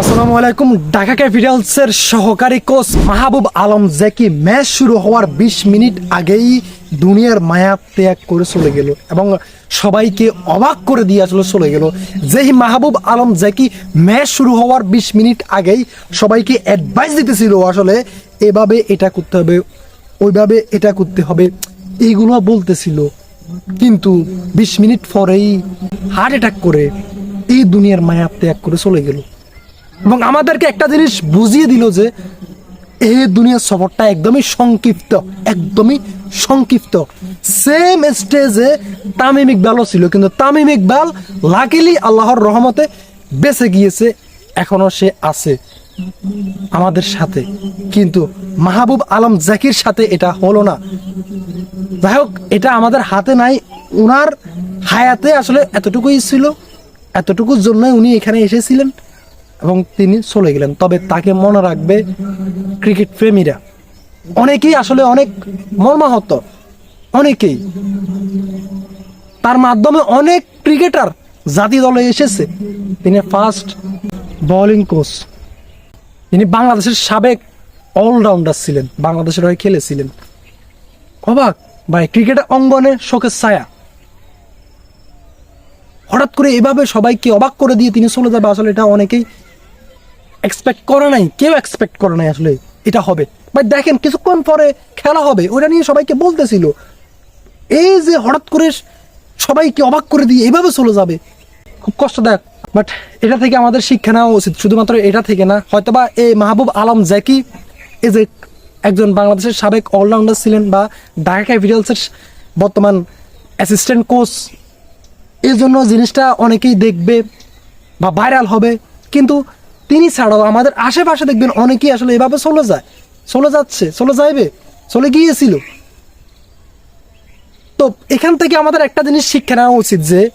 আসসালামু আলাইকুম, ঢাকা ক্যাপিটালসের সহকারী কোচ মাহবুব আলম জেকি ম্যাচ শুরু হওয়ার ২০ মিনিট আগেই দুনিয়ার মায়া ত্যাগ করে চলে গেল এবং সবাইকে অবাক করে দিয়ে আসলে চলে গেল। যেই মাহবুব আলম জেকি ম্যাচ শুরু হওয়ার ২০ মিনিট আগেই সবাইকে অ্যাডভাইস দিতেছিল আসলে, এভাবে এটা করতে হবে, ওইভাবে এটা করতে হবে। এইগুলো বলতেছিল। কিন্তু ২০ মিনিট পরেই হার্ট অ্যাটাক করে এই দুনিয়ার মায়া ত্যাগ করে চলে গেল। এবং আমাদেরকে একটা জিনিস বুঝিয়ে দিল যে এই দুনিয়ার সফরটা একদমই সংক্ষিপ্ত একদমই সংক্ষিপ্ত। সেম স্টেজে তামিম ইকবালও ছিল, কিন্তু তামিম ইকবাল লাকিলি আল্লাহর রহমতে বেঁচে গিয়েছে এখনও সে আছে আমাদের সাথে। কিন্তু মাহবুব আলম জাকির সাথে এটা হলো না। যাই হোক, এটা আমাদের হাতে নাই, উনার হায়াতে আসলে এতটুকুই ছিল, এতটুকুর জন্যই উনি এখানে এসেছিলেন। এবং তিনি চলে গেলেন। তবে তাকে মনে রাখবে ক্রিকেট প্রেমীরা। অনেকেই আসলে অনেক মর্মাহত। অনেকেই। তার মাধ্যমে অনেক ক্রিকেটার জাতীয় দলে এসেছে। তিনি ফার্স্ট বোলিং কোচ তিনি বাংলাদেশের সাবেক অলরাউন্ডার ছিলেন। বাংলাদেশের হয়ে খেলেছিলেন। অবাক ভাই ক্রিকেটের অঙ্গনে শোকের ছায়া। হঠাৎ করে এভাবে সবাইকে অবাক করে দিয়ে তিনি চলে যাবে, আসলে এটা অনেকেই এক্সপেক্ট করে নাই, কেউ এক্সপেক্ট করে নাই আসলে এটা হবে। বাট দেখেন, কিছুক্ষণ পরে খেলা হবে ওটা নিয়ে সবাইকে বলতেছিল। এই যে হঠাৎ করে সবাইকে অবাক করে দিয়ে এভাবে চলে যাবে, খুব কষ্টদায়ক। বাট এটা থেকে আমাদের শিক্ষা নেওয়া উচিত, শুধুমাত্র এটা থেকে না। হয়তোবা এই মাহবুব আলম জ্যাকি, এই যে একজন বাংলাদেশের সাবেক অলরাউন্ডার ছিলেন বা ঢাকা ক্যাপিটালসের বর্তমান অ্যাসিস্ট্যান্ট কোচ এই জন্য জিনিসটা অনেকেই দেখবে বা ভাইরাল হবে। কিন্তু তিনি ছাড়াও আমাদের আশেপাশে দেখবেন অনেকেই আসলে এভাবে চলে যায়। চলে যাচ্ছে, চলে যাইবে, চলে গিয়েছিল। তো এখান থেকে আমাদের একটা জিনিস শিক্ষা নেওয়া উচিত যে,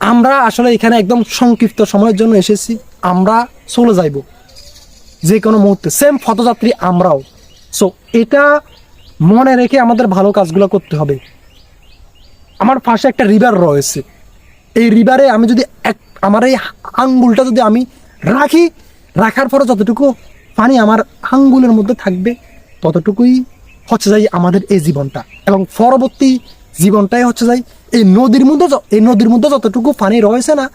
আমরা আসলে এখানে একদম সংক্ষিপ্ত সময়ের জন্য এসেছি, আমরা চলে যাইব। যে কোনো মুহূর্তে। সেম পথযাত্রী আমরাও। সো এটা মনে রেখে আমাদের ভালো কাজগুলো করতে হবে। আমার পাশে একটা রিভার রয়েছে। এই রিভারে আমি যদি এক আমার এই আঙ্গুলটা যদি আমি রাখি, রাখার পরে যতটুকু পানি আমার আঙ্গুলের মধ্যে থাকবে, ততটুকুই হচ্ছে যাই আমাদের এই জীবনটা। এবং পরবর্তী জীবনটাই হচ্ছে যাই এই নদীর মধ্যে য- এই নদীর মধ্যে যতটুকু পানি রয়েছে না,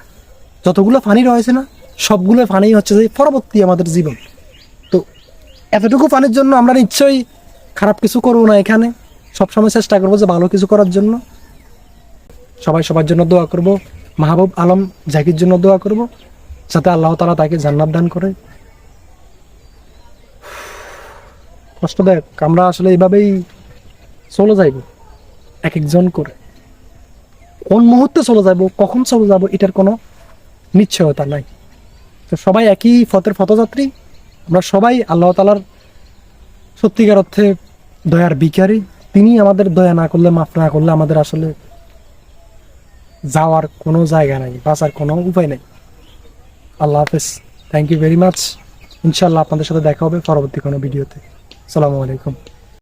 যতগুলো পানি রয়েছে না, সবগুলো পানি হচ্ছে যাই পরবর্তী আমাদের জীবন। তো এতটুকু পানির জন্য আমরা নিশ্চয়ই খারাপ কিছু করব না এখানে। সবসময় চেষ্টা করব যে ভালো কিছু করার জন্য। সবাই সবার জন্য দোয়া করব। মাহবুব আলম জাকির জন্য দোয়া করব। যাতে আল্লাহ তালা তাকে জান্নাত দান করে। কষ্টদায়ক আমরা আসলে এইভাবেই চলে যাইব এক একজন করে। কোন মুহূর্তে চলে যাব কখন চলে যাব এটার কোনো নিশ্চয়তা নাই। তো সবাই একই ফতের পথযাত্রী আমরা সবাই আল্লাহ তালার সত্যিকার অর্থে দয়ার বিকারী তিনি আমাদের দয়া না করলে, মাফ না করলে আমাদের আসলে যাওয়ার কোনো জায়গা নাই, বাঁচার কোনো উপায় নেই। আল্লাহ হাফেজ। থ্যাংক ইউ ভেরি মাচ ইনশাল্লাহ আপনাদের সাথে দেখা হবে পরবর্তী কোনো ভিডিওতে। সালামু আলাইকুম।